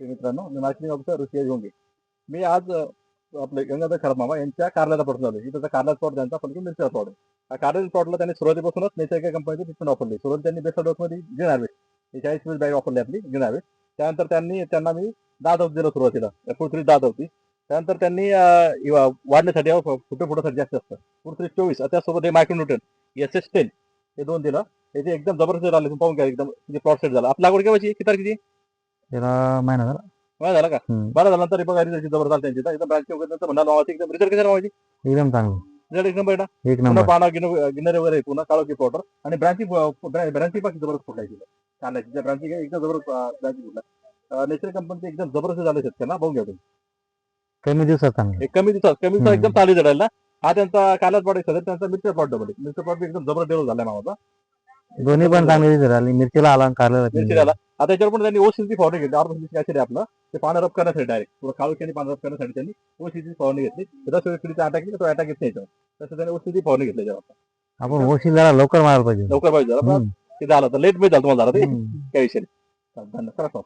ते मित्रांनो मी मार्केटिंग ऑफिसर ऋषी झोंगे मी आज आपले गंगाधर खराब मामा यांच्या कारल्याचा प्लॉट आलो इथं कारल्याचा प्लॉट त्यांचा पण मिरच्या प्लॉट आहे. हा प्लॉटला त्यांनी सुरुवातीपासूनच नेचर कंपनीचे कंपनीची ट्रीटमेंट वापरली सुरुवात त्यांनी बेस्ट डोसमध्ये ग्रीन हार्वेस्ट चाळीस वीस बॅग वापरली आपली ग्रीन त्यानंतर त्यांनी त्यांना मी दहा डोस दिलं सुरुवातीला. पुढे दहा होती. त्यानंतर त्यांनी वाढण्यासाठी फुटे फुटासाठी जास्त असतं. पुढे चोवीस त्यासोबत हे मायक्रोन्यूटन एस एस टेन हे दोन दिलं. याचे एकदम जबरदस्त आले तुम्ही पाहून घ्या एकदम प्लॉट सेट झाला. आपली लागवड केव्हाची किती तारखेची त्याला महिना झाला. बरं झाला का? हम्म. बरं झालं नंतर हे बघा रिझल्ट जबरदस्त आला त्यांची. एकदम ब्रँच वगैरे नंतर एकदम रिझल्ट किती मावाची एकदम चांगलं. रिझल्ट एक नंबर ना? एक पुन्हा नंबर पाना गिनर वगैरे पुन्हा काळोखी पावडर आणि ब्रँची ब्रँची पाकी जबरदस्त फुटलायची कांद्याची त्या ब्रँची एकदम जबरदस्त ब्रँची फुटला नेचर कंपनीचे एकदम जबरदस्त झाले शेतकऱ्यांना बघून घ्या तुम्ही. कमी दिवसात चांगलं. एक कमी दिवसात कमी दिवसात. एकदम चालू झालेला हा त्यांचा कालाच प्लॉट आहे त्यांचा मिरचा प्लॉट डबल मिरचा प्लॉट एकदम जबरदस्त डेव्हलप झालाय मामाचा. दोन्ही पण चांगले दिवस झाले मिरचीला आला आणि कारल्याला तीन मिरची. झाला आता याच्यावर पण त्यांनी ओसीची फवारणी घेतली. ऑर्गनिक ऍसिड आपलं. ते पानं रब करण्यासाठी डायरेक्ट पुढे काळू आणि पानं रब करण्यासाठी त्यांनी ओसीची फवारणी घेतली. त्याचा किडीचा अटॅक तो अटॅक येत नाही याच्यावर. तसं त्यांनी ओसीची फवारणी घेतली याच्यावर. आपण वशील जरा लवकर मारायला पाहिजे. लवकर पाहिजे. जरा. ते झालं तर लेटमध्ये झालं तुम्हाला जरा ते. काही विषय नाही. धन्यवाद.